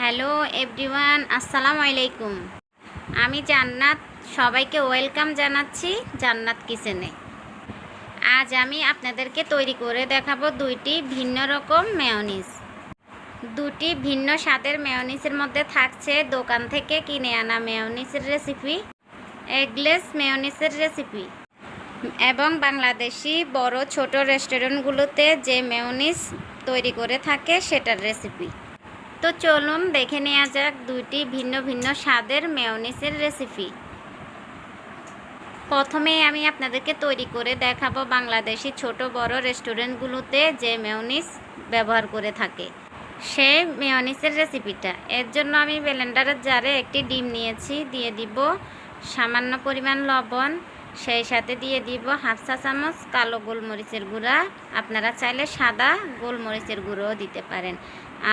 Hello everyone, আসসালামু আলাইকুম। আমি জান্নাত, সবাইকে ওয়েলকাম জানাচ্ছি জান্নাত কিচেনে। আজ আমি আপনাদেরকে তৈরি করে দেখাবো দুইটি ভিন্ন রকম মেয়নিজ। দুটি ভিন্ন স্বাদের মেয়নিজের মধ্যে থাকছে দোকান থেকে কিনে আনা মেয়নিজের রেসিপি, এগলেস মেয়নিজের রেসিপি এবং বাংলাদেশি বড় ছোট রেস্টুরেন্টগুলোতে যে মেয়নিজ তৈরি করে থাকে সেটার রেসিপি। তো চলুন দেখে নেওয়া যাক দুইটি ভিন্ন ভিন্ন স্বাদের মেয়নিসের রেসিপি প্রথমে আমি আপনাদেরকে তৈরি করে দেখাবো বাংলাদেশি ছোট বড় রেস্টুরেন্টগুলোতে যে মেয়নিস ব্যবহার করে থাকে। সেই মেয়নিসের রেসিপিটা এর জন্য আমি ব্লেন্ডারের জারে একটি ডিম নিয়েছি, দিয়ে দিব সামান্য পরিমাণ লবণ, সেই সাথে দিয়ে দিব হাফ চা চামচ কালো গোলমরিচের গুঁড়া। আপনারা চাইলে সাদা গোলমরিচের গুঁড়োও দিতে পারেন।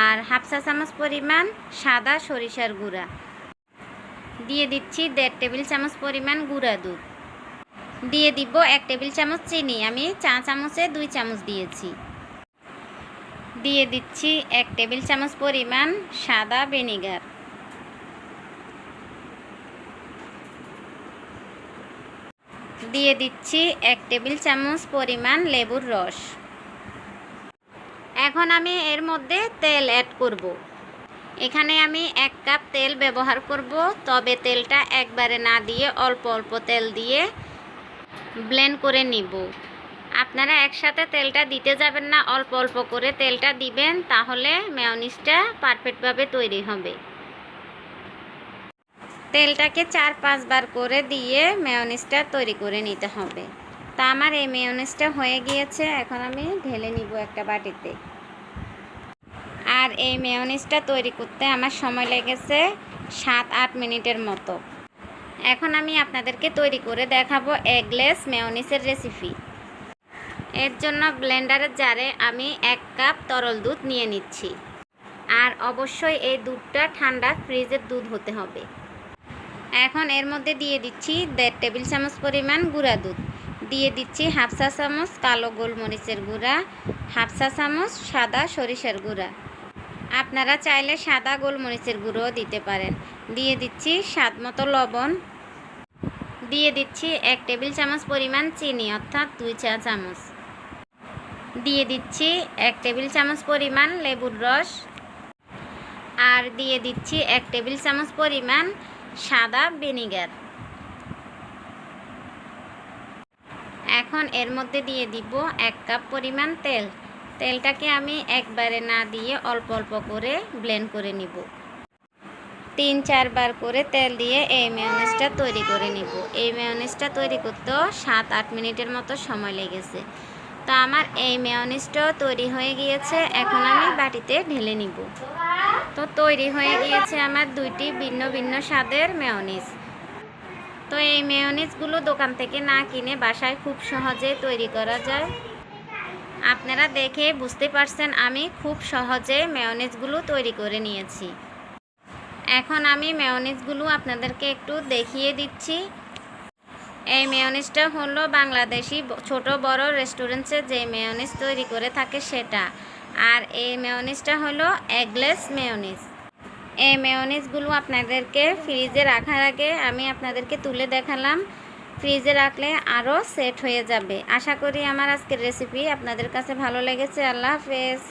আর হাফ চা চামচ পরিমাণ সাদা সরিষার গুঁড়া। দিয়ে দিচ্ছি দেড় টেবিল চামচ পরিমাণ গুঁড়া দুধ। দিয়ে দিব এক টেবিল চামচ চিনি, আমি চা চামচে দুই চামচ দিয়েছি। দিয়ে দিচ্ছি এক টেবিল চামচ পরিমাণ সাদা ভিনেগার। দিয়ে দিচ্ছি এক টেবিল চামচ পরিমাণ লেবুর রস। এখন আমি এর মধ্যে তেল অ্যাড করব। এখানে আমি এক কাপ তেল ব্যবহার করব, তবে তেলটা একবারে না দিয়ে অল্প অল্প তেল দিয়ে ব্লেন্ড করে নিব। আপনারা একসাথে তেলটা দিতে যাবেন না, অল্প অল্প করে তেলটা দিবেন, তাহলে মেয়নিজটা পারফেক্টভাবে তৈরি হবে। তেলটাকে চার পাঁচবার করে দিয়ে মেয়নিসটা তৈরি করে নিতে হবে। তা আমার এই মেয়নিসটা হয়ে গিয়েছে, এখন আমি ঢেলে নিব একটা বাটিতে। এই মেয়নিজটা তৈরি করতে আমার সময় লেগেছে সাত, আট মিনিটের মতো। এখন আমি আপনাদেরকে তৈরি করে দেখাবো এগলেস মেয়নিজের রেসিপি এর জন্য ব্লেন্ডারের জারে আমি এক কাপ তরল দুধ নিয়ে নিচ্ছি। আর অবশ্যই এই দুধটা ঠান্ডা ফ্রিজের দুধ হতে হবে। এখন এর মধ্যে দিয়ে দিচ্ছি দেড় টেবিল চামচ পরিমাণ গুঁড়া দুধ। দিয়ে দিচ্ছি হাফ চা চামচ কালো গোলমরিচের গুঁড়া, হাফ চা চামচ সাদা সরিষার গুঁড়া। আপনারা চাইলে সাদা গোলমরিচের গুঁড়ো দিতে পারেন। দিয়ে দিচ্ছি স্বাদ মতো লবণ। দিয়ে দিচ্ছি এক টেবিল চামচ পরিমাণ চিনি, অর্থাৎ দুই চা চামচ। দিয়ে দিচ্ছি এক টেবিল চামচ পরিমাণ লেবুর রস। আর দিয়ে দিচ্ছি এক টেবিল চামচ পরিমাণ সাদা ভিনিগার। এখন এর মধ্যে দিয়ে দিব এক কাপ পরিমাণ তেল। তেলটাকে আমি একবারে না দিয়ে অল্প অল্প করে ব্লেন্ড করে নিব। তিন, চারবার করে তেল দিয়ে এই মেয়নেজটা তৈরি করে নিব। এই মেয়নেজটা তৈরি করতেও সাত, আট মিনিটের মতো সময় লেগেছে। তো আমার এই মেয়নিজটাও তৈরি হয়ে গিয়েছে, এখন আমি বাটিতে ঢেলে নিব। তো তৈরি হয়ে গিয়েছে আমার দুইটি ভিন্ন ভিন্ন স্বাদের মেয়নিজ তো এই মেয়নিজগুলো দোকান থেকে না কিনে বাসায় খুব সহজে তৈরি করা যায়। আপনারা দেখে বুঝতে পারছেন আমি খুব সহজে মেয়নিজগুলো তৈরি করে নিয়েছি। এখন আমি মেয়নিজগুলো আপনাদেরকে একটু দেখিয়ে দিচ্ছি। এই মেয়নিজটা হলো বাংলাদেশি ছোট বড় রেস্টুরেন্টসে যে মেয়নিজ তৈরি করে থাকে সেটা। আর এই মেয়নিজটা হলো এগলেস মেয়নিজ এই মেয়নিজগুলো আপনাদেরকে ফ্রিজে রাখার আগে আমি আপনাদেরকে তুলে দেখালাম। ফ্রিজে রাখলে আরও সেট হয়ে যাবে। আশা করি আমার আজকের রেসিপি আপনাদের কাছে ভালো লেগেছে। আল্লাহ হাফেজ।